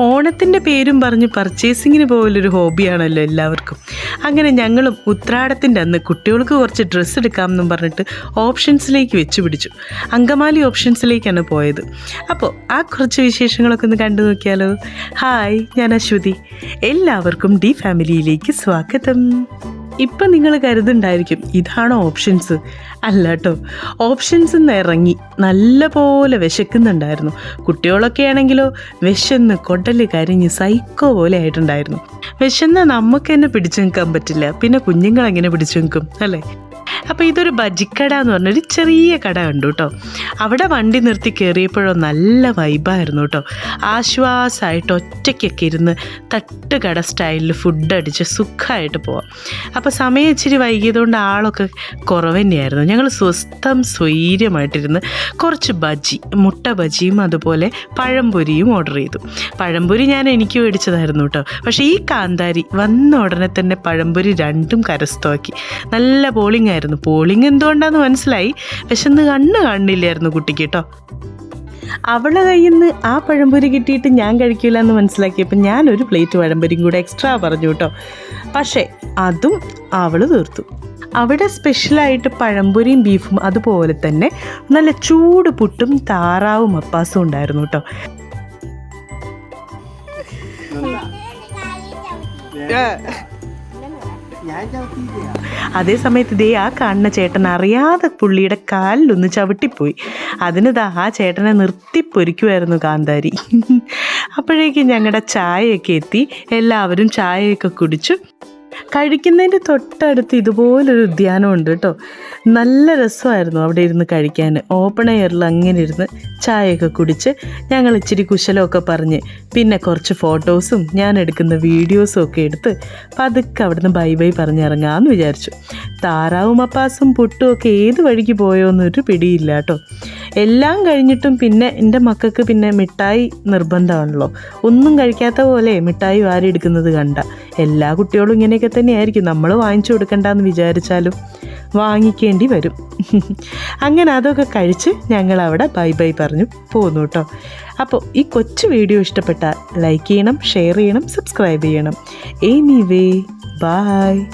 ഓണത്തിന്റെ പേരും പറഞ്ഞ് പർച്ചേസിങ്ങിന് പോകലൊരു ഹോബിയാണല്ലോ എല്ലാവർക്കും. അങ്ങനെ ഞങ്ങളും ഉത്രാടത്തിന്റെ അന്ന് കുട്ടികൾക്ക് കുറച്ച് ഡ്രസ്സ് എടുക്കാമെന്നും പറഞ്ഞിട്ട് ഓപ്ഷൻസിലേക്ക് വെച്ച് പിടിച്ചു. അങ്കമാലി ഓപ്ഷൻസിലേക്കാണ് പോയത്. അപ്പോൾ ആ കുറച്ച് വിശേഷങ്ങളൊക്കെ ഒന്ന് കണ്ടു നോക്കിയാലോ? ഹായ് ഞാൻ അശ്വതി. എല്ലാവർക്കും ഡി ഫാമിലിയിലേക്ക് സ്വാഗതം. ഇപ്പം നിങ്ങൾ കരുതുണ്ടായിരിക്കും ഇതാണ് ഓപ്ഷൻസ് അല്ല കേട്ടോ ഓപ്ഷൻസ് നിന്ന് ഇറങ്ങി നല്ല പോലെ വിശക്കുന്നുണ്ടായിരുന്നു. കുട്ടികളൊക്കെ ആണെങ്കിലോ വിശന്ന് കൊടൽ കരിഞ്ഞ് സൈക്കോ പോലെ ആയിട്ടുണ്ടായിരുന്നു. വിശന്ന നമുക്ക് തന്നെ പിടിച്ചു നിൽക്കാൻ പറ്റില്ല പിന്നെ കുഞ്ഞുങ്ങൾ എങ്ങനെ പിടിച്ചു നിൽക്കും അല്ലേ? അപ്പോൾ ഇതൊരു ബജിക്കട എന്ന് പറഞ്ഞൊരു ചെറിയ കട ഉണ്ട് കേട്ടോ അവിടെ വണ്ടി നിർത്തി കയറിയപ്പോഴോ നല്ല വൈബായിരുന്നു കേട്ടോ ആശ്വാസമായിട്ട് ഒറ്റയ്ക്കൊക്കെ ഇരുന്ന് തട്ടുകട സ്റ്റൈലിൽ ഫുഡ് അടിച്ച് സുഖമായിട്ട് പോവാം. അപ്പോൾ സമയം ഇച്ചിരി വൈകിയതുകൊണ്ട് ആളൊക്കെ കുറവ് തന്നെയായിരുന്നു ഞങ്ങൾ സ്വസ്ഥം സ്വൈര്യമായിട്ടിരുന്ന് കുറച്ച് ബജി മുട്ട ബജിയും അതുപോലെ പഴംപൊരിയും ഓർഡർ ചെയ്തു. പഴംപൊരി ഞാൻ എനിക്ക് മേടിച്ചതായിരുന്നു കേട്ടോ പക്ഷേ ഈ കാന്താരി വന്ന ഉടനെ തന്നെ പഴംപൊരി രണ്ടും കരസ്ഥമാക്കി. നല്ല ബോളിംഗ് ആയിരുന്നു. പോളിംഗ് എന്തുകൊണ്ടാന്ന് മനസ്സിലായി? പക്ഷെ അന്ന് കണ്ണ് കാണില്ലായിരുന്നു കുട്ടിക്ക് കേട്ടോ. അവളെ കയ്യിൽ നിന്ന് ആ പഴംപൊരി കിട്ടിയിട്ട് ഞാൻ കഴിക്കില്ല എന്ന് മനസ്സിലാക്കിയപ്പോൾ ഞാൻ ഒരു പ്ലേറ്റ് പഴംപൊരിയും കൂടെ എക്സ്ട്രാ പറഞ്ഞു കേട്ടോ. പക്ഷേ അതും അവൾ തീർത്തു. അവിടെ സ്പെഷ്യലായിട്ട് പഴംപൊരിയും ബീഫും അതുപോലെ തന്നെ നല്ല ചൂട് പുട്ടും താറാവും അപ്പാസും ഉണ്ടായിരുന്നു കേട്ടോ. ഞാൻ ചവിട്ടിയില്ല. അതേ സമയത്ത് ദേ ആ കാണുന്ന ചേട്ടൻ അറിയാതെ പുള്ളിയുടെ കാലിലൊന്ന് ചവിട്ടിപ്പോയി. അതിന് ദാ ആ ചേട്ടനെ നിർത്തി പൊരിക്കുമായിരുന്നു കാന്താരി. അപ്പോഴേക്കും ഞങ്ങളുടെ ചായയൊക്കെ എത്തി. എല്ലാവരും ചായയൊക്കെ കുടിച്ചു. കഴിക്കുന്നതിന്റെ തൊട്ടടുത്ത് ഇതുപോലൊരു ഉദ്യാനമുണ്ട് കേട്ടോ. നല്ല രസമായിരുന്നു അവിടെ ഇരുന്ന് കഴിക്കാൻ. ഓപ്പൺ എയറിൽ അങ്ങനെ ഇരുന്ന് ചായയൊക്കെ കുടിച്ച് ഞങ്ങൾ ഇച്ചിരി കുശലമൊക്കെ പറഞ്ഞ് പിന്നെ കുറച്ച് ഫോട്ടോസും ഞാൻ എടുക്കുന്ന വീഡിയോസും ഒക്കെ എടുത്ത് പതുക്കെ അവിടുന്ന് ബൈ ബൈ പറഞ്ഞിറങ്ങാമെന്ന് വിചാരിച്ചു. താറാവും അപ്പാസും പുട്ടും ഒക്കെ ഏത് വഴിക്ക് പോയോ എന്നൊരു പിടിയില്ല കേട്ടോ. എല്ലാം കഴിഞ്ഞിട്ടും പിന്നെ എന്റെ മക്കൾക്ക് പിന്നെ മിഠായി നിർബന്ധമാണല്ലോ. ഒന്നും കഴിക്കാത്ത പോലെ മിഠായി വാരി എടുക്കുന്നത് കണ്ട. എല്ലാ കുട്ടികളും ഇങ്ങനെയൊക്കെ തന്നെയായിരിക്കും. നമ്മൾ വാങ്ങിച്ചു കൊടുക്കണ്ടെന്ന് വിചാരിച്ചാലും വാങ്ങിക്കേണ്ടി വരും. അങ്ങനെ അതൊക്കെ കഴിച്ച് ഞങ്ങൾ അവിടെ ബൈ ബൈ പറഞ്ഞു പോന്നു കേട്ടോ. അപ്പോൾ ഈ കൊച്ചു വീഡിയോ ഇഷ്ടപ്പെട്ടാൽ ലൈക്ക് ചെയ്യണം ഷെയർ ചെയ്യണം സബ്സ്ക്രൈബ് ചെയ്യണം. Anyway bye